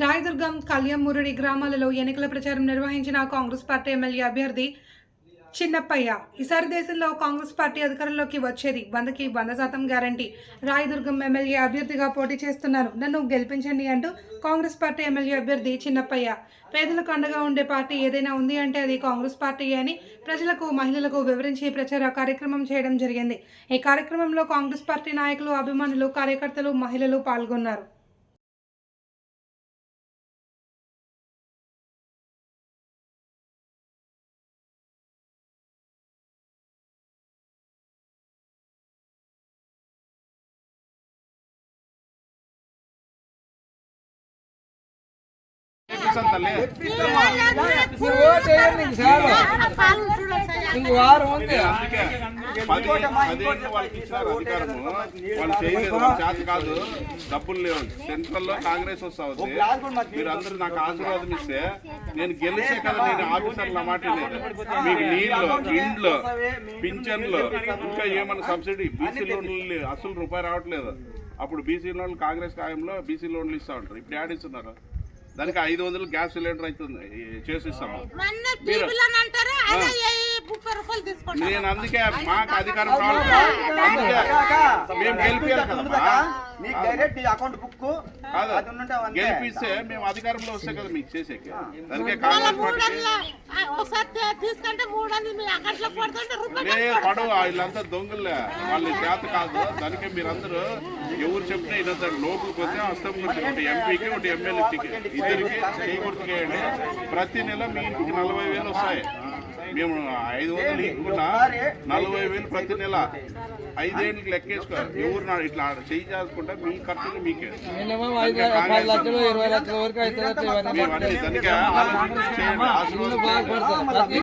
రాయదుర్గం కళ్యామురుడి గ్రామాలలో ఎన్నికల ప్రచారం నిర్వహించిన కాంగ్రెస్ పార్టీ ఎమ్మెల్యే అభ్యర్థి చిన్నప్పయ్య. ఈసారి దేశంలో కాంగ్రెస్ పార్టీ అధికారంలోకి వచ్చేది వందకి వంద శాతం గ్యారంటీ. రాయదుర్గం ఎమ్మెల్యే అభ్యర్థిగా పోటీ చేస్తున్నాను నన్ను గెలిపించండి అంటూ కాంగ్రెస్ పార్టీ ఎమ్మెల్యే అభ్యర్థి చిన్నప్పయ్య. పేదలకు అండగా ఉండే పార్టీ ఏదైనా ఉంది అంటే అది కాంగ్రెస్ పార్టీ అని ప్రజలకు మహిళలకు వివరించి ప్రచార కార్యక్రమం చేయడం జరిగింది. ఈ కార్యక్రమంలో కాంగ్రెస్ పార్టీ నాయకులు అభిమానులు కార్యకర్తలు మహిళలు పాల్గొన్నారు. తల్లి వారం ఉంది వాళ్ళు చేయలేదు కాదు డబ్బులు లేవు సెంట్రల్లో కాంగ్రెస్ వస్తా ఉంది మీరు అందరూ నాకు ఆశీర్వాదం ఇస్తే నేను గెలిచే కదా నేను ఆఫీసర్ల మాట లేదు మీకు నీళ్ళు ఇండ్లు పింఛన్లు ఇంకా ఏమైనా సబ్సిడీ బీసీ లోన్లు అసలు రూపాయి రావట్లేదు. అప్పుడు బీసీ లోన్లు కాంగ్రెస్ కాయంలో బీసీ లోన్లు ఇస్తా ఉంటారు. ఇప్పుడు యాడ్ ఇస్తున్నారు. దానికి ఐదు వందలు గ్యాస్ సిలిండర్ అవుతుంది. చేసి ఇస్తాము. మొన్న టీవీలో అంటారు అదే ఏ ముప్పై రూపాయలు తీసుకుంటారు? నేను అందుకే మాకు అధికారం రావాలి అందుకే మేము గెలిపించాలి కదమ్మా నీకు డైరెక్ట్ ఈ అకౌంట్ బుక్ కాదు. అది ఉంటే అంతే. గెలిపిస్తే మేము అధికారంలో వస్తే కదా మీకు చేసేకి. దానికే కాంగ్రెస్ ఒకసారి తీ- తీసుకుంటే మూడు వందలు మీ అకౌంట్లో పడుతుంటే రూపాయలు లే పడవ వీళ్ళంతా దొంగలే. వాళ్ళ చేత కాదు. దానికే మీరందరూ ఎవరు చెప్తే ఇదంతా లోపలికి వస్తే హస్తం గుర్తు ఒకటి ఎంపీకి ఒకటి ఎమ్మెల్యేకి. ఇద్దరికి చేయకూడదు ప్రతి నెల మీ ఇంటికి నలభై వేలు వస్తాయి. మేము ఐదు వందలు ఇచ్చుకున్నా నలభై వేలు ప్రతి నెల ఐదేళ్ళకి లెక్కేసుకో ఎవరు నా ఇట్లా చెయ్యి చేసుకుంటే మీ ఖర్చులు మీకే దానికే చేయండి